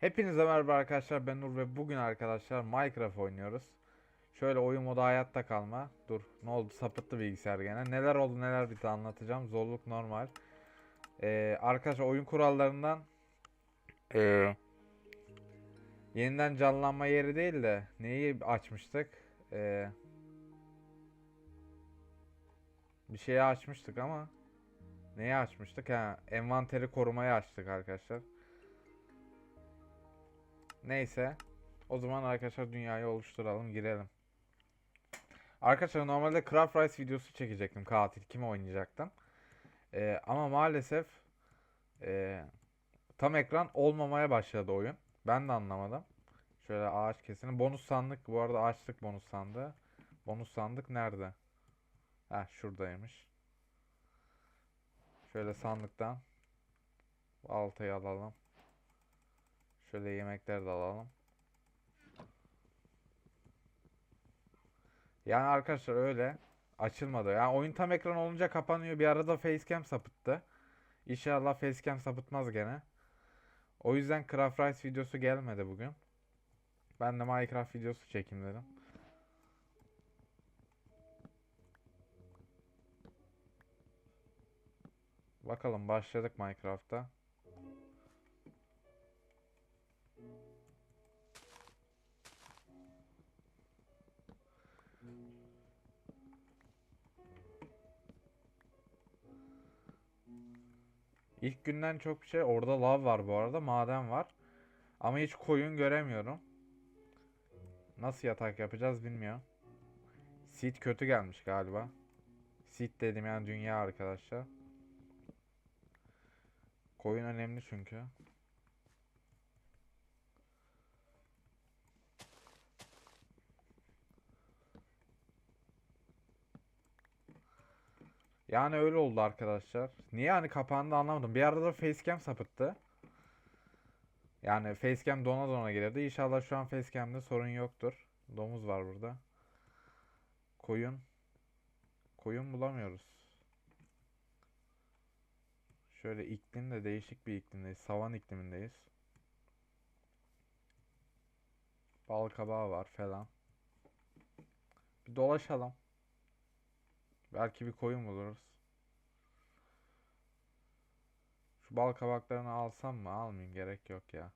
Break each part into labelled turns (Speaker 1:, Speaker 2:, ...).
Speaker 1: Hepinize merhaba arkadaşlar ben Nur ve bugün arkadaşlar Minecraft oynuyoruz. Şöyle oyun modu hayatta kalma. Dur ne oldu sapıttı bilgisayar gene. Neler oldu neler bitti anlatacağım. Zorluk normal. Ee, arkadaşlar oyun kurallarından ee, yeniden canlanma yeri değil de neyi açmıştık? Ee, bir şeyi açmıştık ama neyi açmıştık? Ha, envanteri korumayı açtık arkadaşlar. Neyse. O zaman arkadaşlar dünyayı oluşturalım girelim. Arkadaşlar normalde Craft Rice videosu çekecektim katil kimi oynayacaktım. Ee, ama maalesef ee, tam ekran olmamaya başladı oyun. Ben de anlamadım. Şöyle ağaç kesini. Bonus sandık bu arada açtık bonus sandığı. Bonus sandık nerede? Heh şuradaymış. Şöyle sandıktan altayı alalım. Şöyle yemekler de alalım. Yani arkadaşlar öyle açılmadı. Yani oyun tam ekran olunca kapanıyor. Bir arada facecam sapıttı. İnşallah facecam sapıtmaz gene. O yüzden Craft Rice videosu gelmedi bugün. Ben de Minecraft videosu çekeyim dedim. Bakalım başladık Minecraft'ta. İlk günden çok bir şey. Orada lav var bu arada. Maden var. Ama hiç koyun göremiyorum. Nasıl yatak yapacağız bilmiyorum. Seed kötü gelmiş galiba. Seed dedim yani dünya arkadaşlar. Koyun önemli çünkü. Yani öyle oldu arkadaşlar. Niye hani kapandı anlamadım. Bir arada da facecam sapıttı. Yani facecam dona dona gelirdi. İnşallah şu an facecam'de sorun yoktur. Domuz var burada. Koyun. Koyun bulamıyoruz. Şöyle iklim de değişik bir iklimdeyiz. Savan iklimindeyiz. Bal kabağı var falan. Bir dolaşalım. Belki bir koyun buluruz. Şu bal kabaklarını alsam mı? Almayayım gerek yok ya.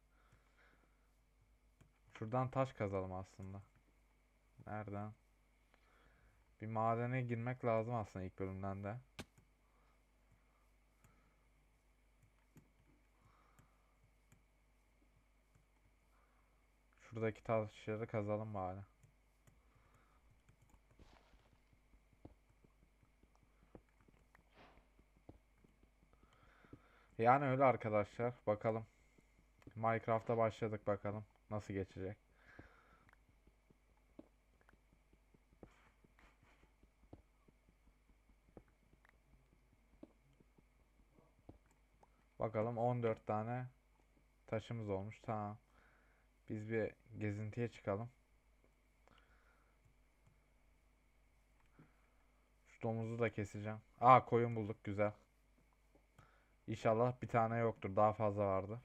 Speaker 1: Şuradan taş kazalım aslında. Nereden? Bir madene girmek lazım aslında ilk bölümden de. Şuradaki taşları kazalım bari. Yani öyle arkadaşlar. Bakalım. Minecraft'a başladık bakalım. Nasıl geçecek. Bakalım 14 tane taşımız olmuş. Tamam. Biz bir gezintiye çıkalım. Şu domuzu da keseceğim. Aa koyun bulduk güzel. İnşallah bir tane yoktur. Daha fazla vardı.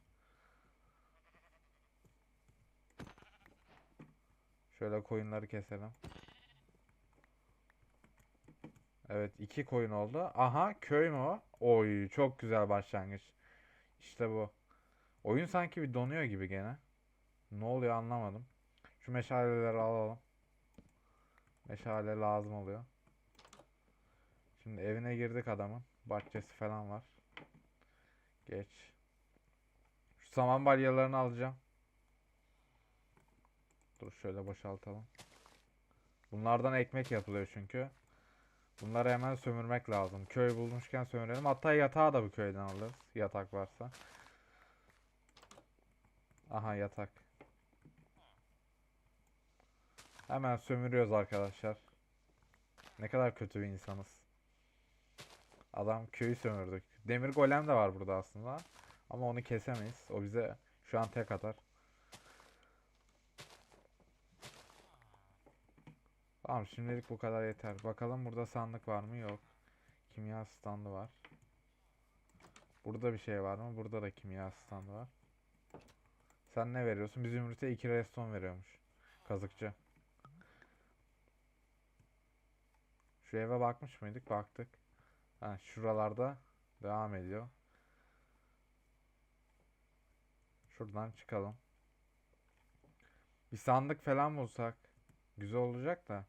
Speaker 1: Şöyle koyunları keselim. Evet iki koyun oldu. Aha köy mü o? Oy çok güzel başlangıç. İşte bu. Oyun sanki bir donuyor gibi gene. Ne oluyor anlamadım. Şu meşaleleri alalım. Meşale lazım oluyor. Şimdi evine girdik adamın. Bahçesi falan var. Geç. Şu saman balyalarını alacağım. Dur şöyle boşaltalım. Bunlardan ekmek yapılıyor çünkü. Bunları hemen sömürmek lazım. Köy bulmuşken sömürelim. Hatta yatağı da bu köyden alırız. Yatak varsa. Aha yatak. Hemen sömürüyoruz arkadaşlar. Ne kadar kötü bir insanız. Adam köyü sömürdük. Demir golem de var burada aslında. Ama onu kesemeyiz. O bize şu an tek atar. Tamam şimdilik bu kadar yeter. Bakalım burada sandık var mı? Yok. Kimya standı var. Burada bir şey var mı? Burada da kimya standı var. Sen ne veriyorsun? Biz Zümrüt'e 2 redstone veriyormuş. Kazıkçı. Şu eve bakmış mıydık? Baktık. Ha, şuralarda devam ediyor. Şuradan çıkalım. Bir sandık falan bulsak güzel olacak da.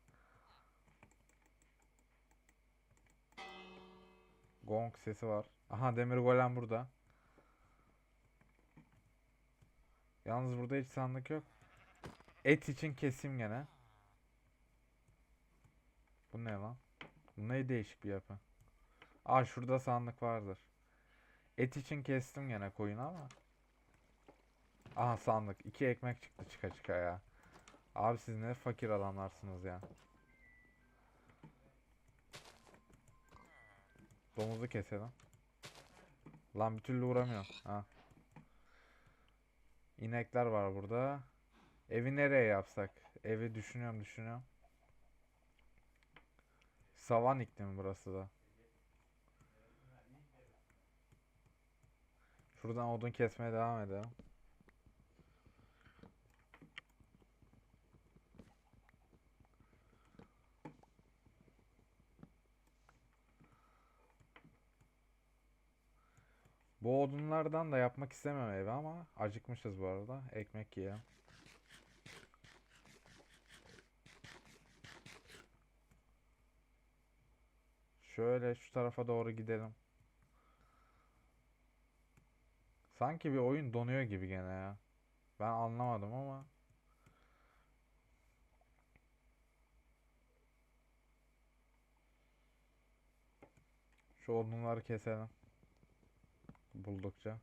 Speaker 1: Gong sesi var. Aha demir golem burada. Yalnız burada hiç sandık yok. Et için keseyim gene. Bu ne lan? Bu ne değişik bir yapı. Aa şurada sandık vardır. Et için kestim gene koyunu ama. Aha sandık. İki ekmek çıktı çıka çıka ya. Abi siz ne fakir adamlarsınız ya. Domuzu keselim. Lan bir türlü uğramıyor. Ha. İnekler var burada. Evi nereye yapsak? Evi düşünüyorum düşünüyorum. Savan iklimi burası da. Şuradan odun kesmeye devam edelim. Bu odunlardan da yapmak istemem evi ama acıkmışız bu arada. Ekmek yiyelim. Şöyle şu tarafa doğru gidelim. Sanki bir oyun donuyor gibi gene ya. Ben anlamadım ama. Şu odunları keselim. Buldukça.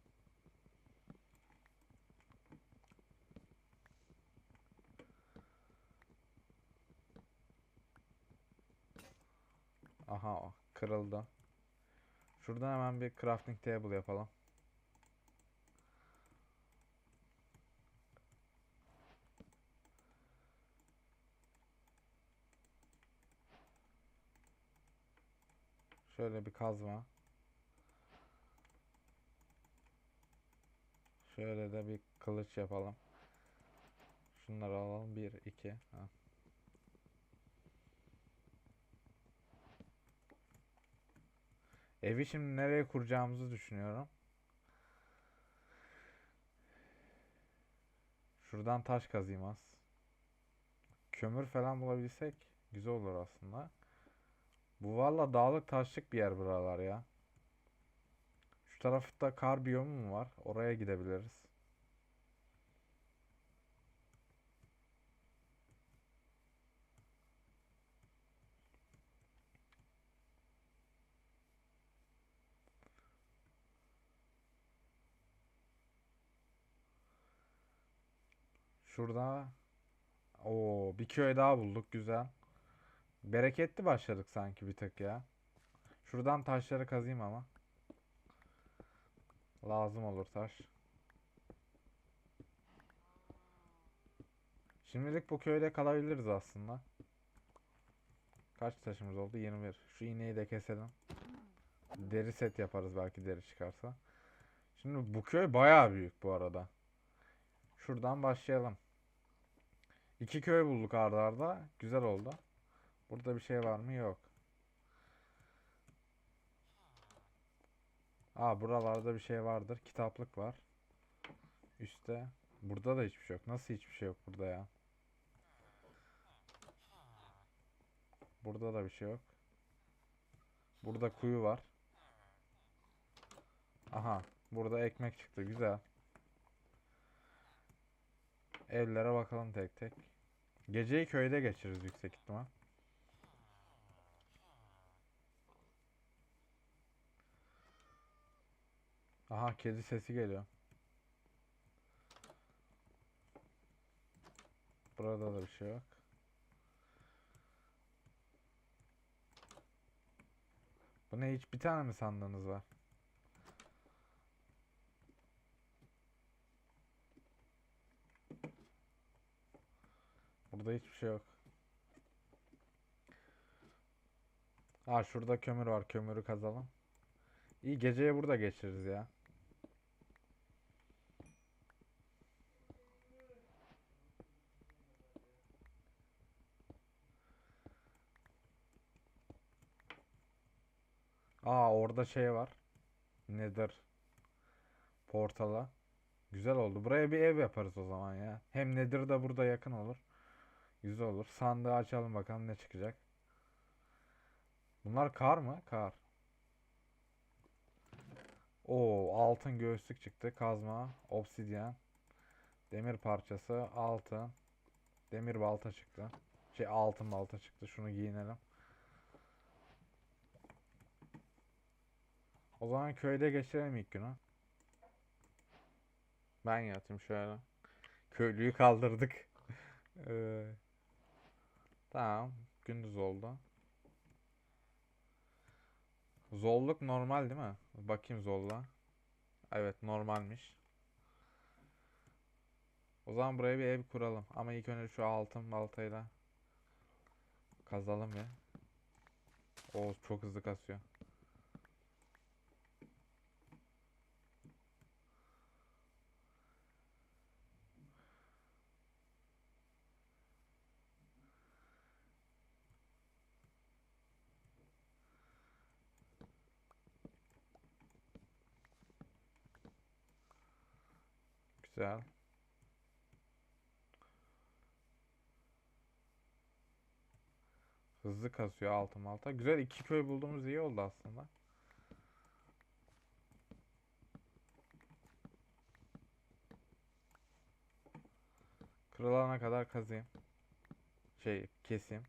Speaker 1: Aha kırıldı. Şuradan hemen bir crafting table yapalım. Şöyle bir kazma. Şöyle de bir kılıç yapalım. Şunları alalım. Bir, iki. Ha. Evi şimdi nereye kuracağımızı düşünüyorum. Şuradan taş kazayım az. Kömür falan bulabilsek güzel olur aslında. Bu valla dağlık taşlık bir yer buralar ya. Şu tarafta kar biyomu mu var? Oraya gidebiliriz. Şurada o bir köy daha bulduk güzel. Bereketli başladık sanki bir tık ya. Şuradan taşları kazayım ama. Lazım olur taş. Şimdilik bu köyde kalabiliriz aslında. Kaç taşımız oldu? 21. Şu ineği de keselim. Deri set yaparız belki deri çıkarsa. Şimdi bu köy bayağı büyük bu arada. Şuradan başlayalım. İki köy bulduk arda arda. Güzel oldu. Burada bir şey var mı? Yok. Aa buralarda bir şey vardır. Kitaplık var. Üste. Burada da hiçbir şey yok. Nasıl hiçbir şey yok burada ya? Burada da bir şey yok. Burada kuyu var. Aha. Burada ekmek çıktı. Güzel. Evlere bakalım tek tek. Geceyi köyde geçiririz yüksek ihtimal. Aha kedi sesi geliyor. Burada da bir şey yok. Bu ne hiç bir tane mi sandığınız var? Burada hiçbir şey yok. Aa şurada kömür var. Kömürü kazalım. İyi geceyi burada geçiririz ya. Orada şey var. Nether portala. Güzel oldu. Buraya bir ev yaparız o zaman ya. Hem Nether da burada yakın olur. Güzel olur. Sandığı açalım bakalım ne çıkacak. Bunlar kar mı? Kar. Oo, altın göğüslük çıktı. Kazma, obsidyen, demir parçası, altın, demir balta çıktı. Şey altın balta çıktı. Şunu giyinelim. O zaman köyde geçirelim ilk günü. Ben yatayım şöyle. Köylüyü kaldırdık. Ee, tamam. Gündüz oldu. Zolluk normal değil mi? Bakayım zolla. Evet normalmiş. O zaman buraya bir ev kuralım. Ama ilk önce şu altın baltayla kazalım ya. O çok hızlı kasıyor. Güzel. Hızlı kasıyor altın alta. Güzel iki köy bulduğumuz iyi oldu aslında. Kırılana kadar kazayım. Şey keseyim.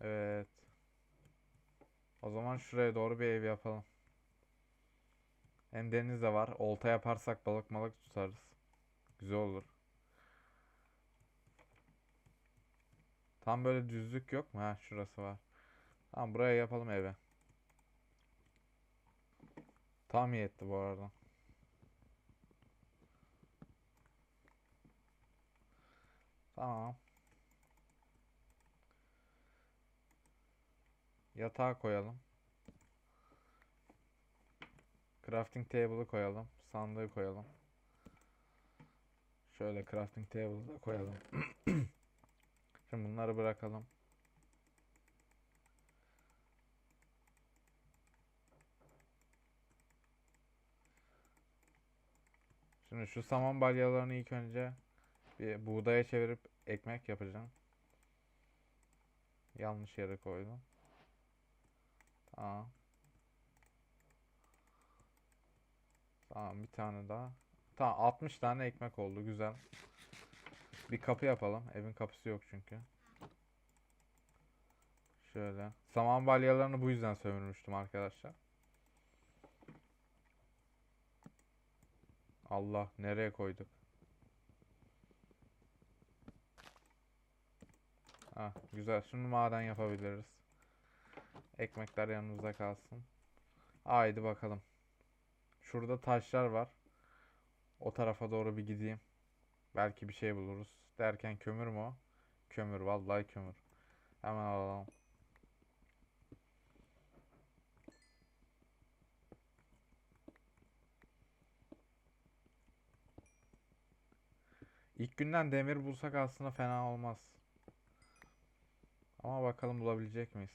Speaker 1: Evet. O zaman şuraya doğru bir ev yapalım. Hem deniz de var. Olta yaparsak balık malık tutarız. Güzel olur. Tam böyle düzlük yok mu? Ha şurası var. Tamam buraya yapalım evi. Tam yetti bu arada. Tamam. Yatağı koyalım. Crafting table'ı koyalım. Sandığı koyalım. Şöyle crafting table'ı da koyalım. Şimdi bunları bırakalım. Şimdi şu saman balyalarını ilk önce bir buğdaya çevirip ekmek yapacağım. Yanlış yere koydum. Tamam. Tamam bir tane daha. Tamam 60 tane ekmek oldu güzel. Bir kapı yapalım. Evin kapısı yok çünkü. Şöyle. Saman balyalarını bu yüzden sömürmüştüm arkadaşlar. Allah nereye koyduk? Ah güzel. Şunu maden yapabiliriz. Ekmekler yanımızda kalsın. Haydi bakalım. Şurada taşlar var. O tarafa doğru bir gideyim. Belki bir şey buluruz. Derken kömür mü o? Kömür vallahi kömür. Hemen alalım. İlk günden demir bulsak aslında fena olmaz. Ama bakalım bulabilecek miyiz?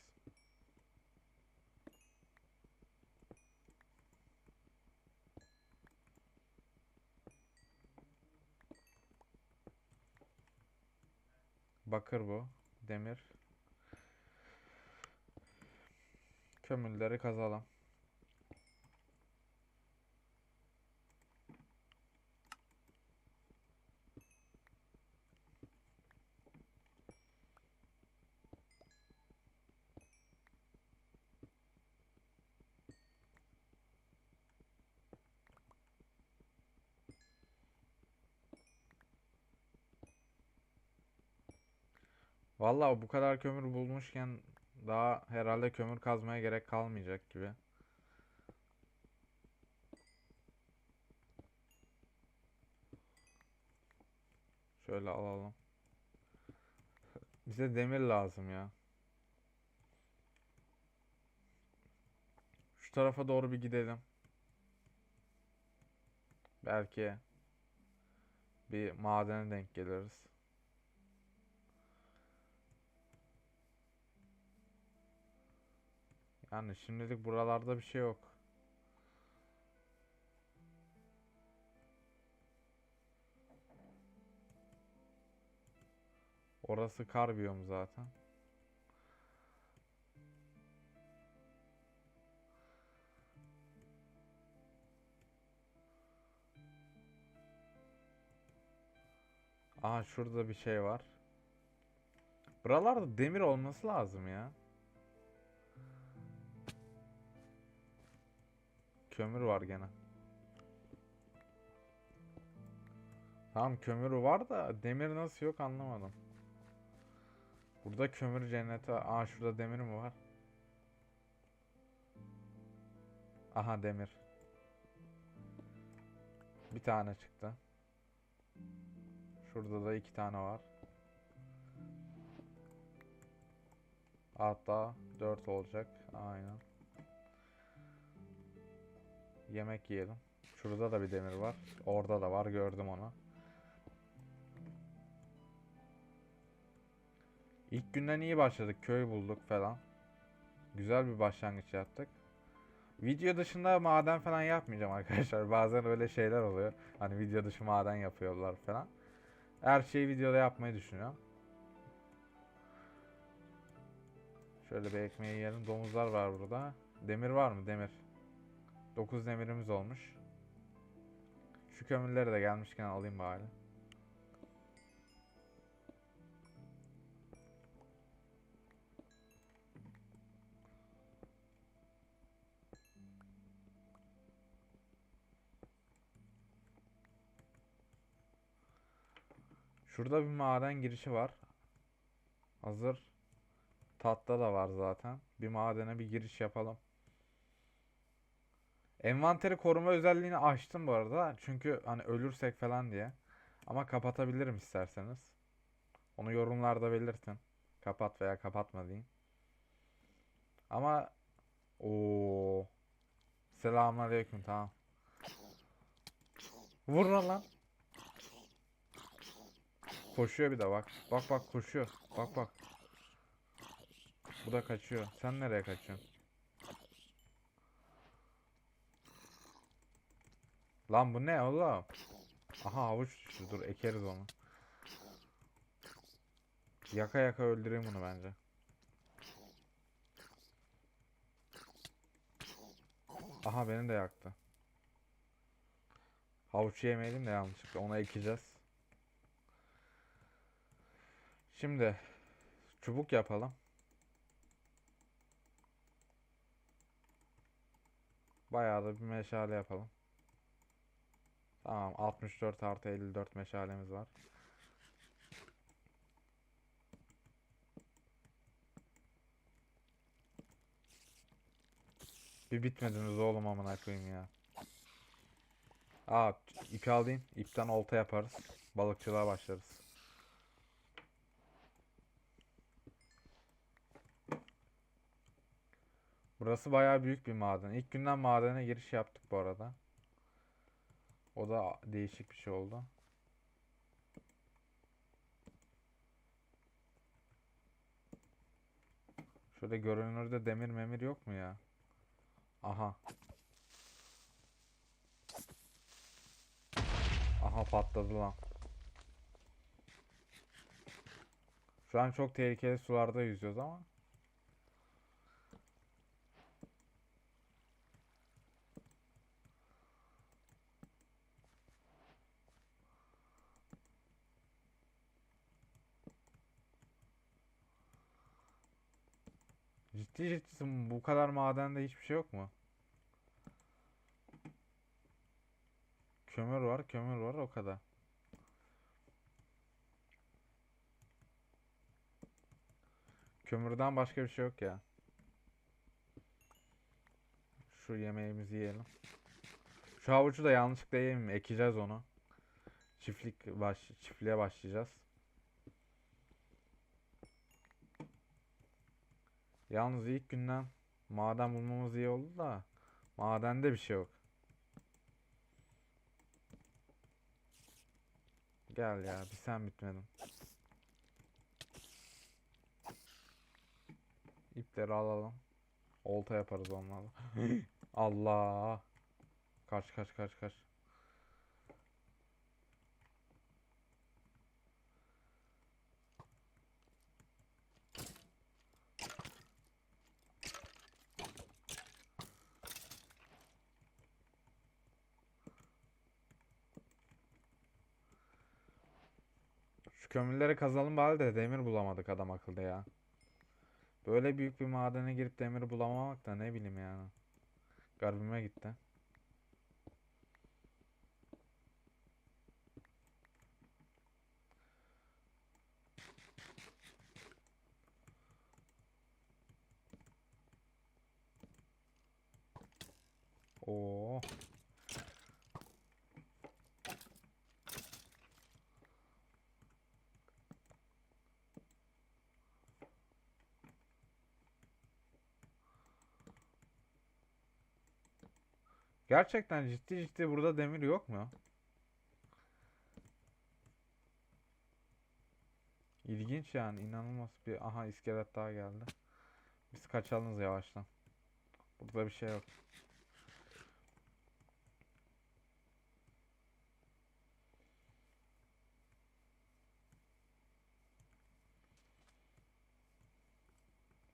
Speaker 1: Bakır bu. Demir. Kömürleri kazalım. Vallahi bu kadar kömür bulmuşken daha herhalde kömür kazmaya gerek kalmayacak gibi. Şöyle alalım. Bize demir lazım ya. Şu tarafa doğru bir gidelim. Belki bir madene denk geliriz. Yani şimdilik buralarda bir şey yok. Orası kar biyomu zaten. Aha şurada bir şey var. Buralarda demir olması lazım ya. Kömür var gene. Tamam kömür var da demir nasıl yok anlamadım. Burada kömür cenneti. Aa şurada demir mi var? Aha demir. Bir tane çıktı. Şurada da iki tane var. Hatta dört olacak. Aynen. Yemek yiyelim. Şurada da bir demir var. Orada da var. Gördüm onu. İlk günden iyi başladık. Köy bulduk falan. Güzel bir başlangıç yaptık. Video dışında maden falan yapmayacağım arkadaşlar. Bazen öyle şeyler oluyor. Hani video dışı maden yapıyorlar falan. Her şeyi videoda yapmayı düşünüyorum. Şöyle bir ekmeği yiyelim. Domuzlar var burada. Demir var mı? Demir. 9 demirimiz olmuş. Şu kömürleri de gelmişken alayım bari. Şurada bir maden girişi var. Hazır. Tatta da var zaten. Bir madene bir giriş yapalım. Envanteri koruma özelliğini açtım bu arada. Çünkü hani ölürsek falan diye. Ama kapatabilirim isterseniz. Onu yorumlarda belirtin. Kapat veya kapatma deyin. Ama o Selamünaleyküm tamam. Vur lan lan. Koşuyor bir de bak. Bak bak koşuyor. Bak bak. Bu da kaçıyor. Sen nereye kaçıyorsun? Lan bu ne oğlum? Aha havuç düştü. Dur ekeriz onu. Yaka yaka öldüreyim bunu bence. Aha beni de yaktı. Havuç yemeyelim de yanlışlıkla. Ona ekeceğiz. Şimdi çubuk yapalım. Bayağı da bir meşale yapalım. Tamam 64 artı 54 meşalemiz var. Bir bitmediniz oğlum amına koyayım ya. Aa ipi alayım. İpten olta yaparız. Balıkçılığa başlarız. Burası bayağı büyük bir maden. İlk günden madene giriş yaptık bu arada. O da değişik bir şey oldu. Şöyle görünürde demir memir yok mu ya? Aha. Aha patladı lan. Şu an çok tehlikeli sularda yüzüyoruz ama. Ciddi ciddi bu kadar madende hiçbir şey yok mu? Kömür var, kömür var o kadar. Kömürden başka bir şey yok ya. Şu yemeğimizi yiyelim. Şu havucu da yanlışlıkla yemeyeyim. Ekeceğiz onu. Çiftlik baş çiftliğe başlayacağız. Yalnız ilk günden maden bulmamız iyi oldu da madende bir şey yok. Gel ya bir sen bitmedin. İpleri alalım. Olta yaparız onlarla. Allah. Kaç kaç kaç kaç. Şu kömürleri kazalım bari de demir bulamadık adam akıllı ya. Böyle büyük bir madene girip demir bulamamak da ne bileyim yani. Garibime gitti. Oo. Gerçekten ciddi ciddi burada demir yok mu? İlginç yani inanılmaz bir aha iskelet daha geldi. Biz kaçalım yavaştan. Burada bir şey yok.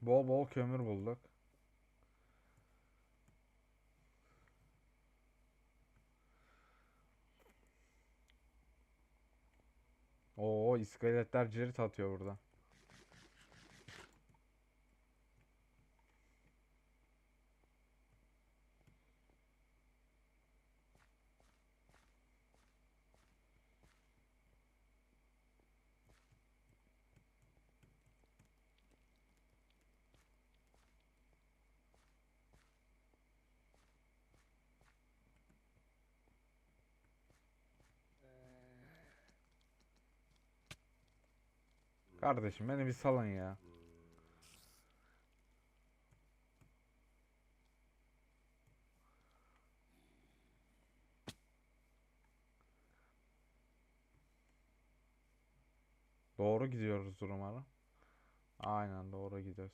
Speaker 1: Bol bol kömür bulduk. Oo iskeletler cirit atıyor burada. Kardeşim beni bir salın ya. Doğru gidiyoruz umarım. Aynen doğru gidiyoruz.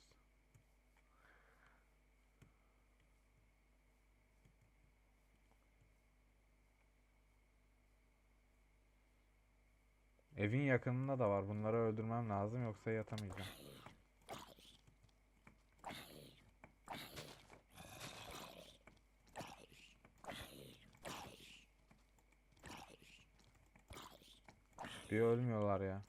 Speaker 1: Evin yakınında da var. Bunları öldürmem lazım yoksa yatamayacağım. Bir ölmüyorlar ya.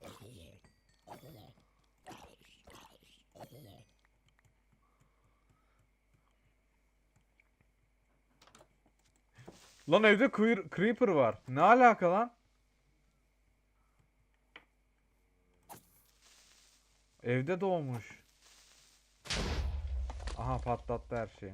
Speaker 1: Lan evde creeper var. Ne alaka lan? Evde doğmuş. Aha patlattı her şeyi.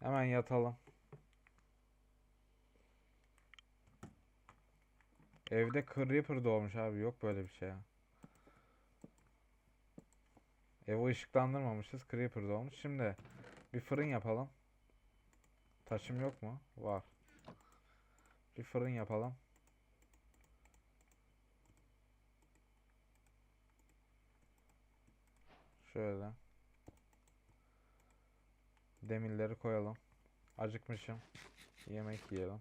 Speaker 1: Hemen yatalım. Evde creeper doğmuş abi. Yok böyle bir şey ya. Evi ışıklandırmamışız. Creeper doğmuş. Şimdi bir fırın yapalım. Taşım yok mu? Var. Bir fırın yapalım. Şöyle. Demirleri koyalım. Acıkmışım. Yemek yiyelim.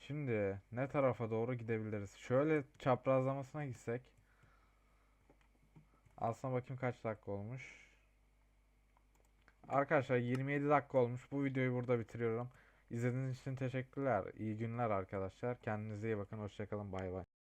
Speaker 1: Şimdi ne tarafa doğru gidebiliriz? Şöyle çaprazlamasına gitsek. Aslına bakayım kaç dakika olmuş. Arkadaşlar 27 dakika olmuş. Bu videoyu burada bitiriyorum. İzlediğiniz için teşekkürler. İyi günler arkadaşlar. Kendinize iyi bakın. Hoşçakalın. Bay bay.